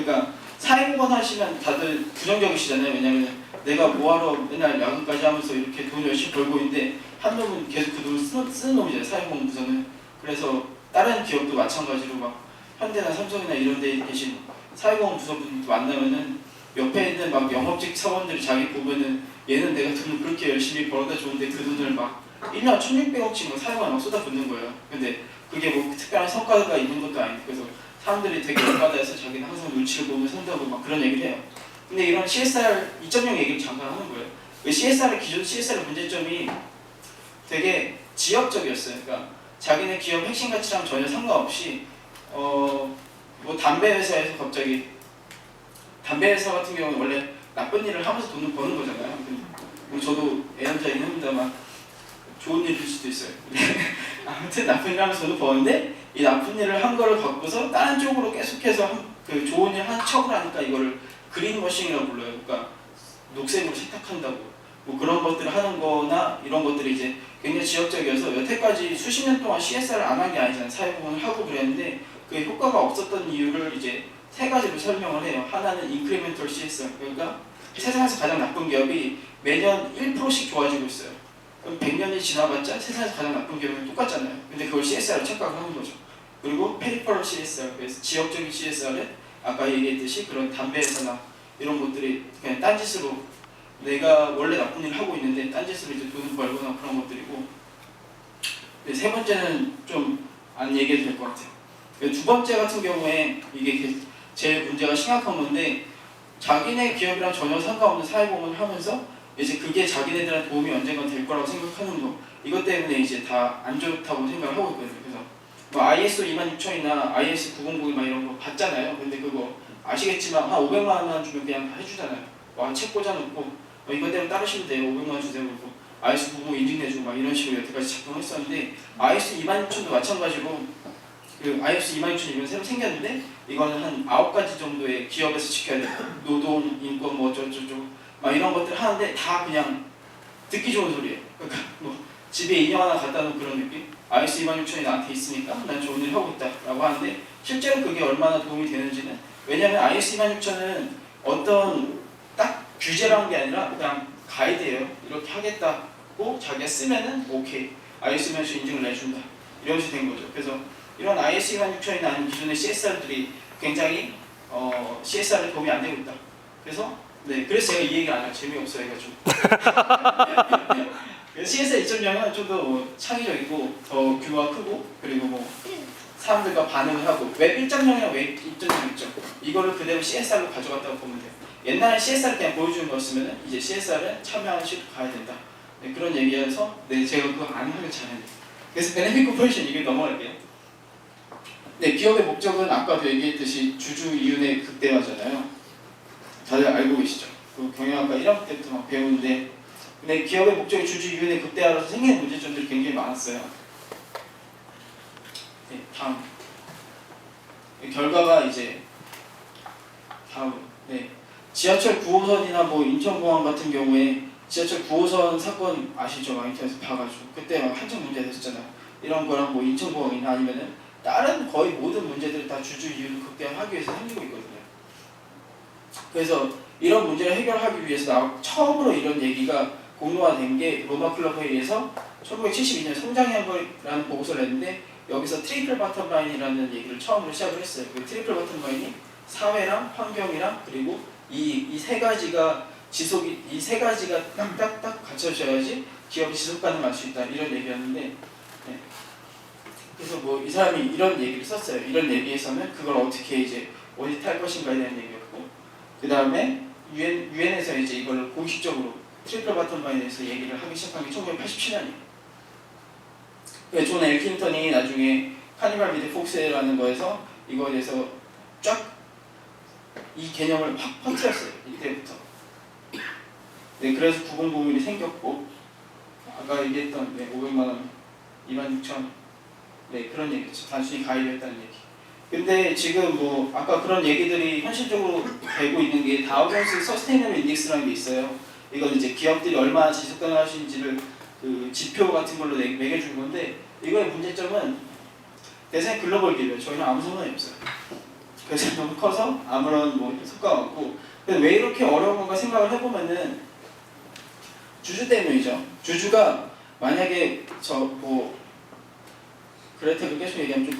그러니까 사회공헌 하시면 다들 부정적이시잖아요. 왜냐면 내가 뭐하러 맨날 야근까지 하면서 이렇게 돈 열심히 벌고 있는데 한 놈은 계속 그 돈을 쓰는, 쓰는 놈이잖아요. 사회공헌 부서는. 그래서 다른 기업도 마찬가지로 막 현대나 삼성이나 이런 데 계신 사회공헌 부서분들 만나면은 옆에 있는 막 영업직 사원들이 자기 보면은 얘는 내가 돈을 그렇게 열심히 벌어다 좋은데 그 돈을 막 1년 1600억씩 막 사회공헌에 막 쏟아붓는 거예요. 근데 그게 뭐 특별한 성과가 있는 것도 아니고 그래서 사람들이 되게 열받아서 자기는 항상 눈치를 보며 산다고 막 그런 얘기를 해요. 근데 이런 CSR 2.0 얘기를 잠깐 하는 거예요. 그 CSR 기존 CSR 문제점이 되게 지역적이었어요. 그러니까 자기네 기업 핵심 가치랑 전혀 상관없이 어 뭐 담배 회사에서 갑자기 담배 회사 같은 경우는 원래 나쁜 일을 하면서 돈을 버는 거잖아요. 뭐 저도 애남자이긴 합니다만 좋은 일일 수도 있어요. 아무튼 나쁜 일 하면서 돈을 버는데 이 나쁜 일을 한 거를 갖고서 다른 쪽으로 계속해서 한- 그 좋은 일 한 척을 하니까 이거를 그린워싱이라고 불러요. 그러니까 녹색으로 세탁한다고 뭐 그런 것들을 하는 거나 이런 것들이 이제 굉장히 지역적이어서 여태까지 수십 년 동안 CSR을 안 한 게 아니잖아요. 사회공헌을 하고 그랬는데 그 효과가 없었던 이유를 이제 세 가지로 설명을 해요. 하나는 인크리멘털 CSR 그러니까 세상에서 가장 나쁜 기업이 매년 1%씩 좋아지고 있어요. 그럼 100년이 지나봤자 세상에서 가장 나쁜 기업은 똑같잖아요. 근데 그걸 CSR로 착각을 하는 거죠. 그리고 페리퍼럴 CSR, 그래서 지역적인 CSR은 아까 얘기했듯이 그런 담배 회사나 이런 것들이 그냥 딴짓으로 내가 원래 나쁜 일을 하고 있는데 딴짓으로 이제 돈을 벌거나 그런 것들이고 세 번째는 좀 안 얘기해도 될 것 같아요. 그두 번째 같은 경우에 이게 게- 제일 문제가 심각한 건데 자기네 기업이랑 전혀 상관없는 사회공헌을 하면서 이제 그게 자기네들한테 도움이 언젠가 될 거라고 생각하는 거 이것 때문에 이제 다 안 좋다고 생각을 하고 있거든요. 그래서 뭐 ISO 26000이나 IS 900 막 이런 거 봤잖아요. 근데 그거 아시겠지만 한 500만 원만 주면 그냥 다 해주잖아요. 와책 꽂아놓고 뭐 이것 때문에 따르시면 돼요. 500만 원 주세요. 그리고 IS 900 인증내주고 막 이런 식으로 여태까지 작동했었는데 IS 26000도 마찬가지고 그 IS 26000 이건 새로 생겼는데 이거는 한 아홉 가지 정도의 기업에서 지켜야 돼요. 노동, 인권 뭐 어쩌고저쩌고 막 이런 것들 하는데 다 그냥 듣기 좋은 소리예요. 그러니까 뭐 집에 인형 하나 갖다 놓은 그런 느낌? IS 26000이 나한테 있으니까 난 좋은 일 하고 있다 라고 하는데 실제로 그게 얼마나 도움이 되는지는 왜냐하면 IS 26000은 어떤 딱 규제라는 게 아니라 그냥 가이드예요. 이렇게 하겠다고 자기가 쓰면은 오케이 IS 26000 인증을 내준다 이런 식이 된 거죠. 그래서 이런 IS 26000이나 아니면 기존의 CSR들이 굉장히 어, CSR에 도움이 안 되고 있다. 그래서 네, 그래서 제가 이 얘기 안 해요. 재미없어 해가지고. CSR 2.0은 좀더뭐 창의적이고 더 규모가 크고 그리고 뭐 사람들과 반응을 하고 웹 1.0이랑 웹 2.0 있죠. 이거를 그대로 CSR로 가져갔다고 보면 돼요. 옛날에 CSR 그냥 보여주는 거였으면 이제 CSR은 참여하는 식으로 가야 된다. 네, 그런 얘기여서 네, 제가 그거 안 하길 잘했네요. 그래서 베네핏 코퍼레이션 이게 넘어갈게요. 네, 기업의 목적은 아까도 얘기했듯이 주주 이윤의 극대화잖아요. 알고 계시죠? 그 경영학과 1학기 때부터 막 배우는데 근데 기업의 목적이 주주 이윤의 극대화로서 생기는 문제점들이 굉장히 많았어요. 네, 다음. 이 결과가 이제 다음. 네. 지하철 9호선이나 뭐 인천공항 같은 경우에 지하철 9호선 사건 아시죠? 막 인터넷에서 봐가지고 그때 막 한참 문제 됐었잖아요. 이런 거랑 뭐 인천공항이나 아니면은 다른 거의 모든 문제들을 다 주주 이윤을 극대화하기 위해서 생기고 있거든요. 그래서 이런 문제를 해결하기 위해서 나 처음으로 이런 얘기가 공론화된 게 로마 클럽 회의에서 1972년 성장형이라는 보고서를 냈는데 여기서 트리플 바텀 라인이라는 얘기를 처음으로 시작을 했어요. 그 트리플 바텀 라인이 사회랑 환경이랑 그리고 이 이 세 가지가 지속이 이 세 가지가 딱딱딱 갖춰져야지 기업이 지속 가능할 수 있다 이런 얘기였는데 네. 그래서 뭐 이 사람이 이런 얘기를 썼어요. 이런 얘기에서는 그걸 어떻게 이제 어디 탈 것인가에 대한 얘기였고 그 다음에 유엔 유엔에서 이제 이걸 공식적으로 트리플 바텀 라인에 대해서 얘기를 하기 시작한 게 1987년이에요. 존 엘킨턴이 나중에 카니발 미드 폭스라는 거에서 이거에 대해서 쫙 이 개념을 확 퍼뜨렸어요. 이때부터. 네, 그래서 9001이 생겼고 아까 얘기했던 네, 500만 원, 2만 6천 네 그런 얘기죠. 단순히 가입했다는 얘기. 근데 지금 뭐 아까 그런 얘기들이 현실적으로 되고 있는 게 다우존스 서스테이너블 인덱스라는 게 있어요. 이건 이제 기업들이 얼마나 지속 있는지를 그 지표 같은 걸로 내- 매겨준 건데 이거의 문제점은 대세 글로벌 기업이에요. 저희는 아무 상관이 없어요. 별이 너무 커서 아무런 뭐 효과가 없고 근데 왜 이렇게 어려운 건가 생각을 해보면은 주주 때문이죠. 주주가 만약에 저 뭐 그레테를 계속 얘기하면 좀